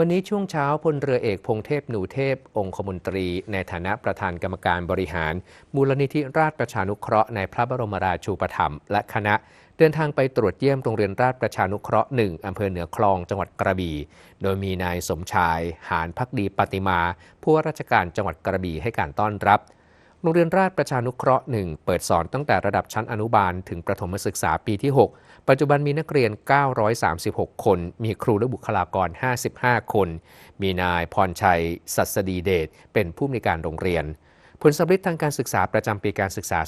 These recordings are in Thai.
วันนี้ช่วงเช้าพลเรือเอกพงเทพหนูเทพ องคมนตรี ในฐานะประธานกรรมการบริหาร มูลนิธิราชประชานุเคราะห์ในพระบรมราชูปถัมภ์และคณะเดินทางไปตรวจเยี่ยมโรงเรียนราชประชานุเคราะห์หนึ่งอำเภอเหนือคลองจังหวัดกระบี่ โดยมีนายสมชาย หานพักดีปฏิมา ผู้ว่าราชการจังหวัดกระบี่ให้การต้อนรับโรงเรียนราชประชานุเคราะห์หนึ่งเปิดสอนตั้งแต่ระดับชั้นอนุบาลถึงประถมศึกษาปีที่ 6 ปัจจุบันมีนักเรียน 936 คน มีครูและบุคลากร 55 คน มีนายพรชัย สัสดีเดช เป็นผู้อำนวยการโรงเรียน ผลสำเร็จทางการศึกษาประจำปีการศึกษา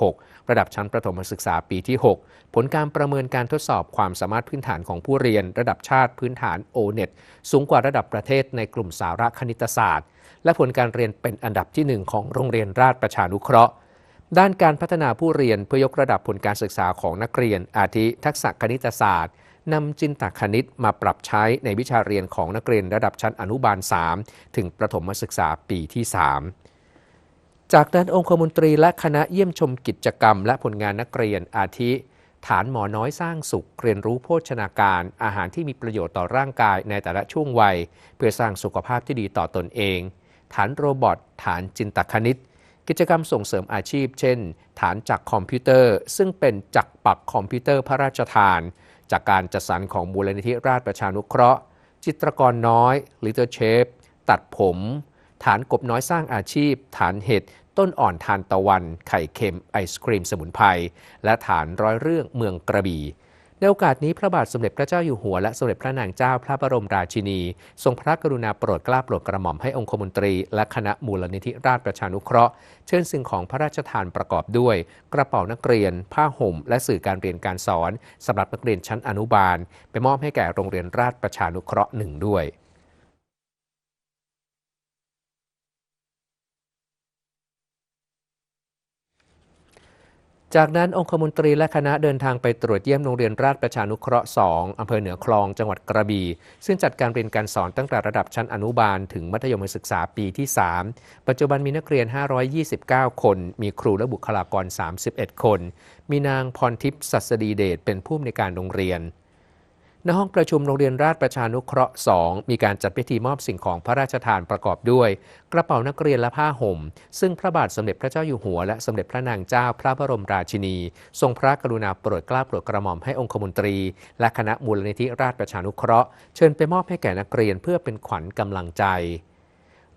2566 ระดับชั้นประถมศึกษาปีที่ 6 ผลการประเมินการทดสอบความสามารถพื้นฐานของผู้เรียน ระดับชาติพื้นฐาน O-NET สูงกว่าระดับประเทศในกลุ่มสาระคณิตศาสตร์ และผลการเรียนเป็นอันดับที่ 1 ของโรงเรียนราชประชานุเคราะห์ ด้านการพัฒนาผู้เรียนเพื่อยกระดับผลการศึกษาของนักเรียน อาทิทักษะคณิตศาสตร์นำจินตคณิตมาปรับใช้ในวิชาเรียนของนักเรียนระดับชั้นอนุบาล 3 ถึงประถมศึกษาปีที่ 3 จากนั้นองคมนตรีและคณะเยี่ยมชมกิจกรรม และผลงานนักเรียนอาทิ ฐานหมอน้อยสร้างสุข เรียนรู้โภชนาการ อาหารที่มีประโยชน์ต่อร่างกายในแต่ละช่วงวัย เพื่อสร้างสุขภาพที่ดีต่อตนเอง ฐานโรบอทฐานจินตคณิต กิจกรรมส่งเสริมอาชีพ เช่น ฐานจักรคอมพิวเตอร์ ซึ่งเป็นจักรปักคอมพิวเตอร์พระราชทาน จากการจัดสรรของมูลนิธิราชประชานุเคราะห์ จิตรกรน้อย Little Chef ตัดผม ฐานกบน้อยสร้างอาชีพ ฐานเห็ดต้นอ่อนทานตะวัน ไข่เค็มไอศครีมสมุนไพรและฐานร้อยเรื่องเมืองกระบี่ ในโอกาสนี้พระบาทสมเด็จพระเจ้าอยู่หัวและสมเด็จพระนางเจ้าพระบรมราชินี ทรงพระกรุณาโปรดเกล้าโปรดกระหม่อมให้องคมนตรี และคณะมูลนิธิราชประชานุเคราะห์ เชิญสิ่งของพระราชทานประกอบด้วย กระเป๋านักเรียน ผ้าห่ม และสื่อการเรียนการสอนสำหรับนักเรียนชั้นอนุบาล ไปมอบให้แก่โรงเรียนราชประชานุเคราะห์หนึ่งด้วย จากนั้นองคมนตรีและคณะเดินทางไปตรวจเยี่ยมโรงเรียนราชประชานุเคราะห์ 2 อำเภอเหนือคลอง จังหวัดกระบี่ ซึ่งจัดการเรียนการสอนตั้งแต่ระดับชั้นอนุบาล ถึงมัธยมศึกษาปีที่ 3 ปัจจุบันมีนักเรียน 529 คน มีครูและบุคลากร 31 คน มีนางพรทิพย์สัสดีเดชเป็นผู้อำนวยการโรงเรียน ในห้องประชุมโรงเรียนราชประชานุเคราะห์ 2 มีการจัดพิธีมอบสิ่งของพระราชทานประกอบด้วย กระเป๋านักเรียนและผ้าห่ม ซึ่งพระบาทสมเด็จพระเจ้าอยู่หัวและสมเด็จพระนางเจ้าพระบรมราชินี ทรงพระกรุณาโปรดเกล้าโปรดกระหม่อมให้องคมนตรี และคณะมูลนิธิราชประชานุเคราะห์ เชิญไปมอบให้แก่นักเรียนเพื่อเป็นขวัญกำลังใจ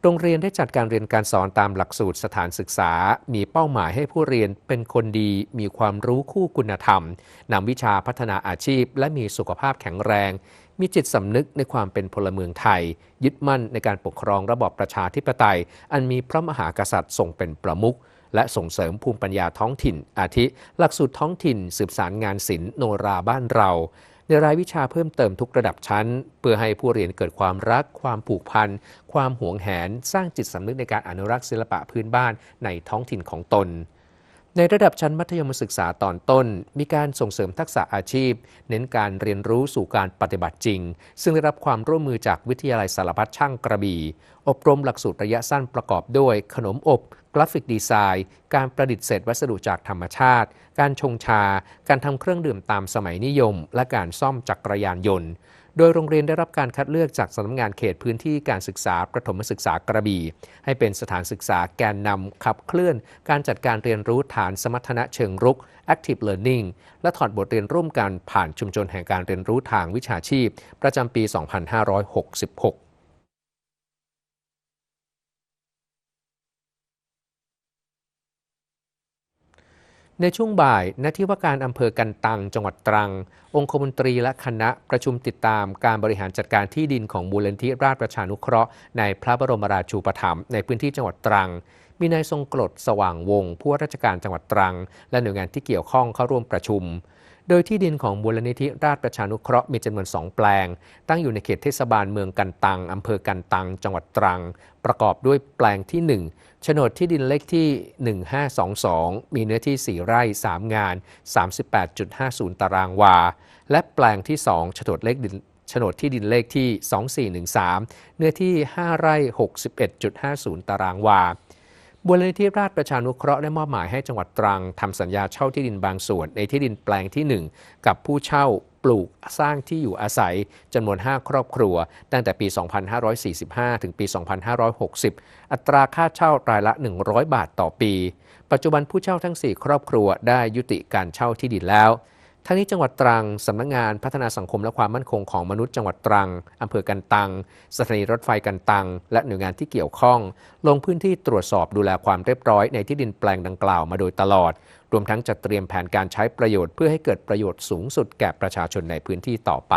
โรงเรียนได้จัดการเรียนการสอนตามหลักสูตรสถานศึกษา มีเป้าหมายให้ผู้เรียนเป็นคนดี มีความรู้คู่คุณธรรม นำวิชาพัฒนาอาชีพ และมีสุขภาพแข็งแรง มีจิตสำนึกในความเป็นพลเมืองไทย ยึดมั่นในการปกครองระบอบประชาธิปไตย อันมีพระมหากษัตริย์ทรงเป็นประมุขและส่งเสริมภูมิปัญญาท้องถิ่น อาทิ หลักสูตรท้องถิ่น สืบสารงานศิลป์โนราบ้านเรา ในรายวิชาเพิ่มเติมทุกระดับชั้น เพื่อให้ผู้เรียนเกิดความรัก ความผูกพัน ความหวงแหน สร้างจิตสำนึกในการอนุรักษ์ศิลปะพื้นบ้านในท้องถิ่นของตน ในระดับชั้นมัธยมศึกษาตอนต้น มีการส่งเสริมทักษะอาชีพ เน้นการเรียนรู้สู่การปฏิบัติจริง ซึ่งได้รับความร่วมมือจากวิทยาลัยสารพัดช่างกระบี่ อบรมหลักสูตรระยะสั้นประกอบด้วย ขนมอบ กราฟิกดีไซน์ การประดิษฐ์เศษวัสดุจากธรรมชาติ การชงชา การทำเครื่องดื่มตามสมัยนิยม และการซ่อมจักรยานยนต์ โดยโรงเรียนได้รับการคัดเลือกจากสำนักงานเขตพื้นที่การศึกษาประถมศึกษากระบี่ ให้เป็นสถานศึกษาแกนนำขับเคลื่อน การจัดการเรียนรู้ฐานสมรรถนะเชิงรุก Active Learning และถอดบทเรียนร่วมกันผ่านชุมชนแห่งการเรียนรู้ทางวิชาชีพ ประจำปี 2566 ในช่วงบ่ายณที่ว่าการอำเภอกันตัง จังหวัดตรัง องคมนตรีและคณะประชุมติดตามการบริหารจัดการที่ดินของมูลนิธิราชประชานุเคราะห์ในพระบรมราชูปถัมภ์ในพื้นที่จังหวัดตรัง มีนายทรงกรดสว่างวงศ์ผู้ว่าราชการจังหวัดตรัง และหน่วยงานที่เกี่ยวข้องเข้าร่วมประชุม โดยที่ดินของมูลนิธิราชประชานุเคราะห์มีจำนวน 2 แปลง ตั้งอยู่ในเขตเทศบาลเมืองกันตังอำเภอกันตัง จังหวัดตรัง ประกอบด้วยแปลงที่ 1 โฉนดที่ดินเลขที่ 1522 มีเนื้อที่ 4 ไร่ 3 งาน 38.50 ตารางวา และแปลงที่ 2 โฉนดเลขดินโฉนดที่ดินเลขที่ 2413 เนื้อที่ 5 ไร่ 61.50 ตารางวา มูลนิธิราชประชานุเคราะห์ได้มอบหมายให้จังหวัดตรังทำสัญญาเช่าที่ดินบางส่วน ในที่ดินแปลงที่ 1 กับผู้เช่าปลูกสร้างที่อยู่อาศัยจำนวน 5 ครอบครัว ตั้งแต่ปี 2545 ถึงปี 2560 อัตราค่าเช่ารายละ 100 บาทต่อปี ปัจจุบันผู้เช่าทั้ง 4 ครอบครัวได้ยุติการเช่าที่ดินแล้ว ทั้งนี้จังหวัดตรังสำนักงงานพัฒนาสังคมและความมั่นคงของมนุษย์จังหวัดตรังอำเภอกันตังสถานีรถไฟกันตัง และหน่วยงานที่เกี่ยวข้อง ลงพื้นที่ตรวจสอบดูแลความเรียบร้อยในที่ดินแปลงดังกล่าวมาโดยตลอด รวมทั้งจัดเตรียมแผนการใช้ประโยชน์เพื่อให้เกิดประโยชน์สูงสุดแก่ประชาชนในพื้นที่ต่อไป